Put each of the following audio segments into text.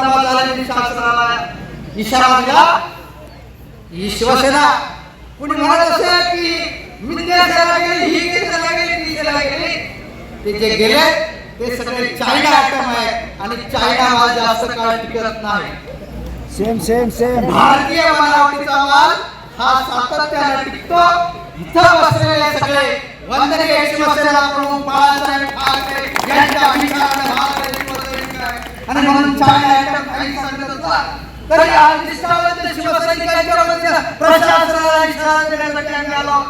जमा झाल्याने शासनाला इशारा दिला. ही शिवसेना कुणी म्हणत असेल की मी देशाला गेली ही देशाला गेली ती देशाला गेली. ते जे गेले ते सगळे चायना आयटम आहे आणि चायना माल जास्त काळ टिकत नाही. सेम सेम सेम भारतीय बनावटीचा माल हा सातत्याने टिकतो. इथं बसलेले सगळे वंदनीय शिवसेना प्रमुख बाळासाहेब ठाकरे यांच्या अभिषेकाने भारत. आणि म्हणून चायना आयटम काही सांगत होता. तरी आज निष्ठावंत शिवसैनिकांच्या वतीनं प्रशासनाला इशारा देण्यासाठी आम्ही आलो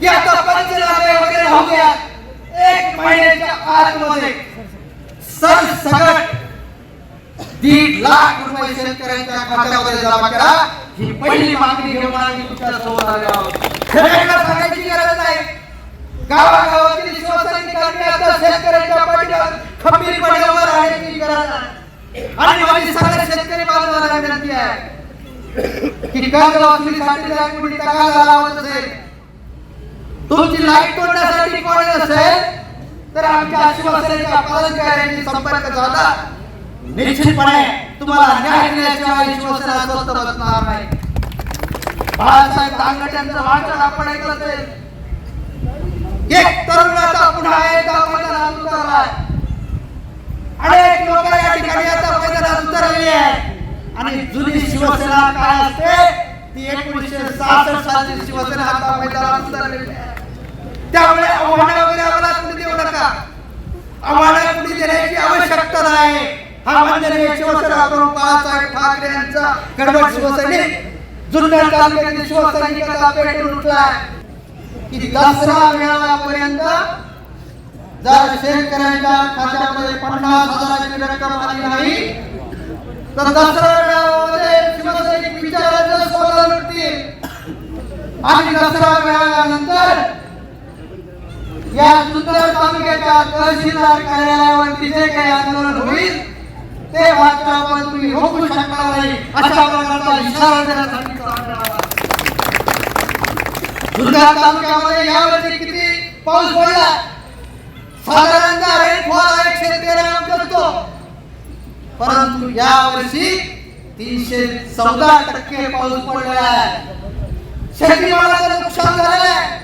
की आता पंचनामे वगैरे होऊ एक महिन्याच्या आतमध्ये सरसकट दीड लाख रुपये शेतकऱ्यांच्या खात्यामध्ये जमा करा. ही पहिली मागणी घेऊन आम्ही तुमच्यासमोर आले आहोत. सांगायची गरज नाही. गावागावातील शिवसैनिकांनी आता शेतकऱ्यांच्या पाठीवर खंबीरपणे उभं राहण्याची गरज आहे आणि माझी सगळ्या शेतकरी बांधवांना विनंती आहे. की कर्ज वसुलीसाठी लाइट कुणी तगादा लावत असेल तुमची लाइट तोडण्यासाठी कोणी असेल तर आमच्या शिवसेनेच्या पदाधिकाऱ्यांशी संपर्क झाला निश्चितपणे तुम्हाला न्याय देण्याशिवाय शिवसेना स्वस्त बसणार नाही. बाळासाहेब दांगट वाचन आपण ऐकलं असेल. एक तरुणाचा पुन्हा एकदा मैदानात उतरलाय अनेक लोक या ठिकाणी आता मैदानात उतरलेली आहे आणि जुनी शिवसेना काय असते? ती एकोणीसशे सहासष्ट साली शिवसेना आता मैदानात त्यामुळे आव्हानं वगैरे आम्हाला कुणी देऊ नका. आम्हाला कुणी देण्याची आवश्यकता नाही. हा वंदनीय शिवसेना प्रमुख बाळासाहेब ठाकरे यांचा कडवट शिवसैनिक. जुन्नर तालुक्यातील शिवसैनिकाचा पेटून उठलाय. की दसरा मेळाव्यापर्यंत जर शेतकऱ्यांच्या खात्यामध्ये पन्नास हजाराची रक्कम आली नाही तर दसरा आणि दसरा मिळाल्यानंतर या सुंदर तालुक्याच्या तहसीलदार कार्यालयावरती जे काही आंदोलन होईल ते मात्र आपण तुम्ही रोखू शकणार नाही अशा प्रकारचा इशारा देण्यासाठी सुंदर तालुक्यामध्ये यावर्षी किती पाऊस पडला? साधारणतः रेनफॉल एकशे तेरा करतो परंतु यावर्षी तीनशे चौदा टक्के पाऊस पडलेला आहे. शेतीमालाचं नुकसान झालेलं आहे.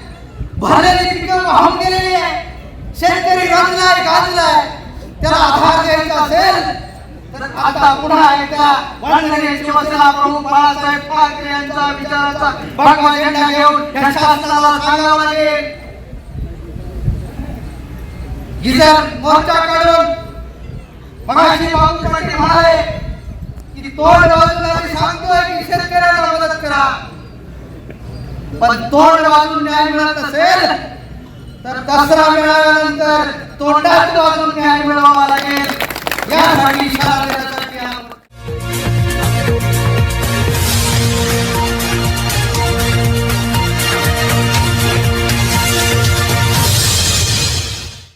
भरलेली पिकं वाहून गेलेली आहे. शेतकरी रंगलाय गाजलाय त्याला आधार द्यायचा असेल तर आता पुन्हा एकदा वंदनीय शिवसेना प्रमुख बाळासाहेब ठाकरे यांचा विचाराचा भगवा झेंडा घेऊन या शासनाला सांगावं लागेल. गिजर मोर्चा काढून मगाशी बाबू पाटील म्हणाले की तो बाजूला सांगतोय की शेतकऱ्यांना मदत करा. पण तोंड वाजून न्याय मिळत असेल तर दसरा मिळाल्यानंतर तोंडात वाजून न्याय मिळवावा लागेल?